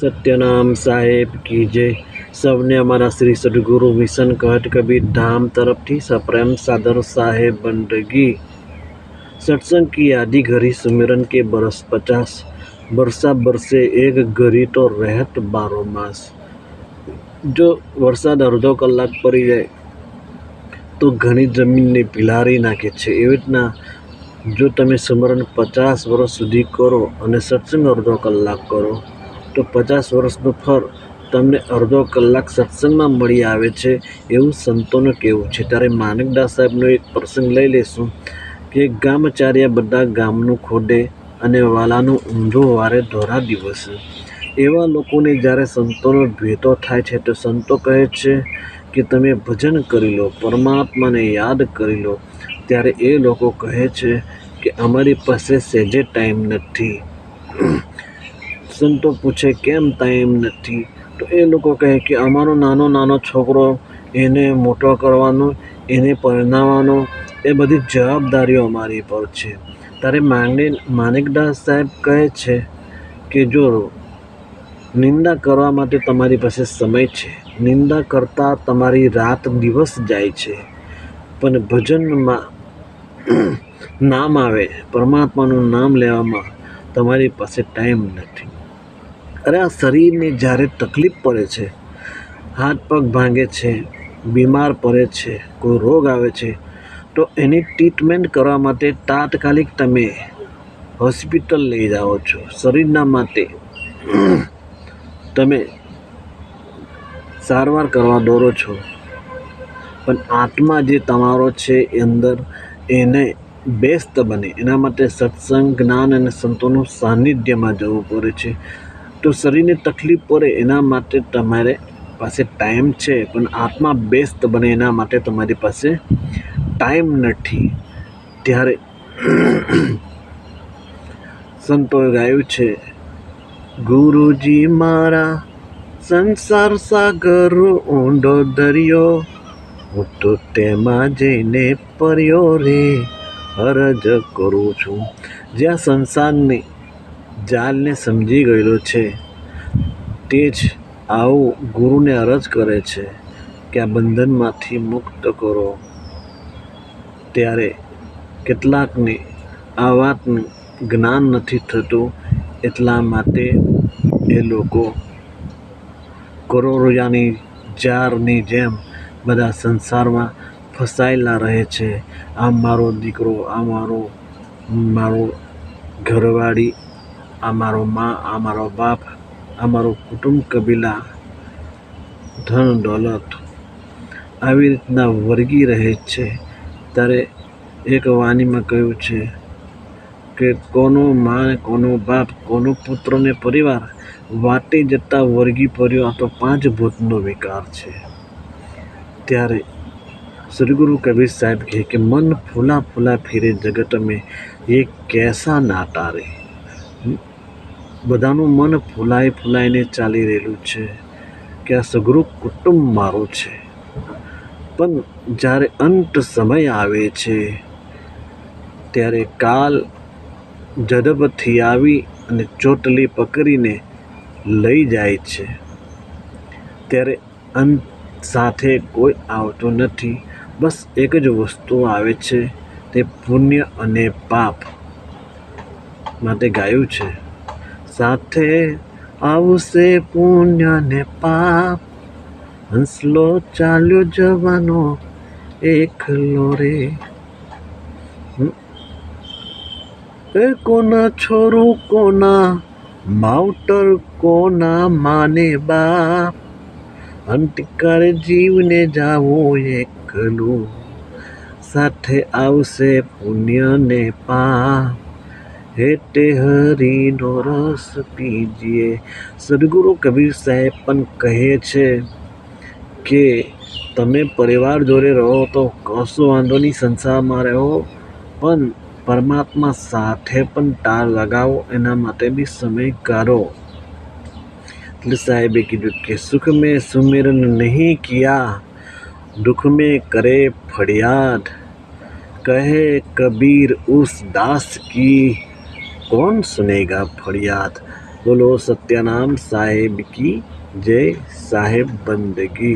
સત્યનામ સાહેબ કી જય સૌને અમારા શ્રી સદગુરુ મિશન કહટ કબીર ધામ તરફથી સપ્રેમ સાદર સાહેબ બંદગી सत्संग की आदि घड़ी सुमिरन के बरस पचास वर्षा बरसे एक ઘડી તો રહેત બારો માસ જો વરસાદ અડધો કલાક પડી જાય તો ઘણી જમીનને પિલારી નાખે છે એવી રીતના જો તમે સ્મરણ પચાસ વર્ષ સુધી કરો અને સત્સંગ અડધો કલાક કરો તો પચાસ વર્ષનો ફર તમને અડધો કલાક સત્સંગમાં મળી આવે છે એવું સંતોનું કહેવું છે. ત્યારે માણકદાસ સાહેબનો એક પ્રસંગ લઈ લેશું કે ગામચાર્યા બધા ગામનું ખોડે અને વાલાનું ઊંધો વારે ધોરા દિવસે. એવા લોકોને જ્યારે સંતોનો ભેટો થાય છે તો સંતો કહે છે કે તમે ભજન કરી લો, પરમાત્માને યાદ કરી લો. ત્યારે એ લોકો કહે છે કે અમારી પાસે સહેજે ટાઈમ નથી. સંતો પૂછે કેમ ટાઈમ નથી? તો એ લોકો કહે કે અમારો નાનો નાનો છોકરો એને મોટો કરવાનો, એને પરણાવવાનો, એ બધી જવાબદારીઓ અમારી પર છે. ત્યારે માંગણી માણિકદાસ સાહેબ કહે છે કે જો નિંદા કરવા માટે તમારી પાસે સમય છે, નિંદા કરતાં તમારી રાત દિવસ જાય છે, પણ ભજનમાં નામ આવે, પરમાત્માનું નામ લેવામાં તમારી પાસે ટાઈમ નથી. અરે આ શરીરને જ્યારે તકલીફ પડે છે, હાથ પગ ભાંગે છે, બીમાર પડે છે, કોઈ રોગ આવે છે, તો એની ટ્રીટમેન્ટ કરવા માટે તાત્કાલિક તમે હોસ્પિટલ લઈ જાઓ છો, શરીરના માટે. તમે સારવાર કરવા દોરો છો. પણ આત્મા જે તમારો છે અંદર એને બેસ્ત બને. એના માટે સત્સંગ, જ્ઞાન અને સંતોનું સાનિધ્યમાં જવું પડે છે. તો શરીરને તકલીફ પડે એના માટે તમારે પાસે ટાઈમ છે, પણ આત્મા બેસ્ટ બને એના માટે તમારી પાસે ટાઈમ નથી. ત્યારે સંતોએ ગાયું છે, ગુરુજી મારા, સંસાર સાગર ઊંડો દરિયો, હું તો તેમાં જઈને પર્યો રે અરજ કરું છું. જ્યાં સંસારની જાલને સમજી ગયેલો છે. તે જ આવું ગુરુને અરજ કરે છે કે આ બંધનમાંથી મુક્ત કરો. ત્યારે કેટલાકને આ વાતનું જ્ઞાન નથી થતું એટલા માટે એ લોકો કરોડિયાની જારની જેમ બધા સંસારમાં ફસાયેલા રહે છે. આ મારો દીકરો, આ મારો મારો ઘરવાળી આ મારો મા અમારો બાપ અમારું કુટુંબ કબીલા ધન દોલત આવી રીતના વર્ગી રહે છે. ત્યારે એક વાણીમાં કહ્યું છે કે કોનો મા કોનો બાપ, કોનો પુત્ર ને પરિવાર વાટે જતા વર્ગી પર્યો આ તો પાંચ ભૂતનો વિકાર છે. ત્યારે શ્રીગુરુ કબીર સાહેબ કહે કે, મન ફૂલા ફૂલા ફિરે જગત મેં, એ કેસા નાટા રે બધાનું મન ફૂલાઈ ફૂલાઈને ચાલી રહેલું છે કે આ સઘરું કુટુંબ મારું છે. પણ જ્યારે અંત સમય આવે છે, ત્યારે કાલ જડબથી આવી અને ચોટલી પકડીને લઈ જાય છે. ત્યારે અંત સાથે કોઈ આવતું નથી. બસ એક જ વસ્તુ આવે છે, તે પુણ્ય અને પાપ. માટે ગાયું છે. સાથે આવશે પુણ્ય ને પાપ. હંસલો ચાલ્યો જવાનો એકલો રે. એ કોના છોરું, કોના માવટર કોના માને બાપ. અંતકાળ જીવને જાવું એકલું. સાથે આવશે પુણ્ય ને પાપ. હેતે હરિનો રસ પીજીએ. સદગુરુ કબીર સાહેબ પણ કહે છે કે, તમે પરિવાર જોડે રહો તો કશો વાંધો નહીં, સંસારમાં રહો, પણ પરમાત્મા સાથે પણ તાર લગાવો, એના માટે બી સમય કાઢો. એટલે સાહેબે કીધું કે, સુખ મેં સુમિરન નહીં કિયા, દુઃખ મેં કરે ફરિયાદ. કહે કબીર, ઉસ દાસ કી कौन सुनेगा फरियाद बोलो सत्यानाम साहेब की जय साहेब बंदगी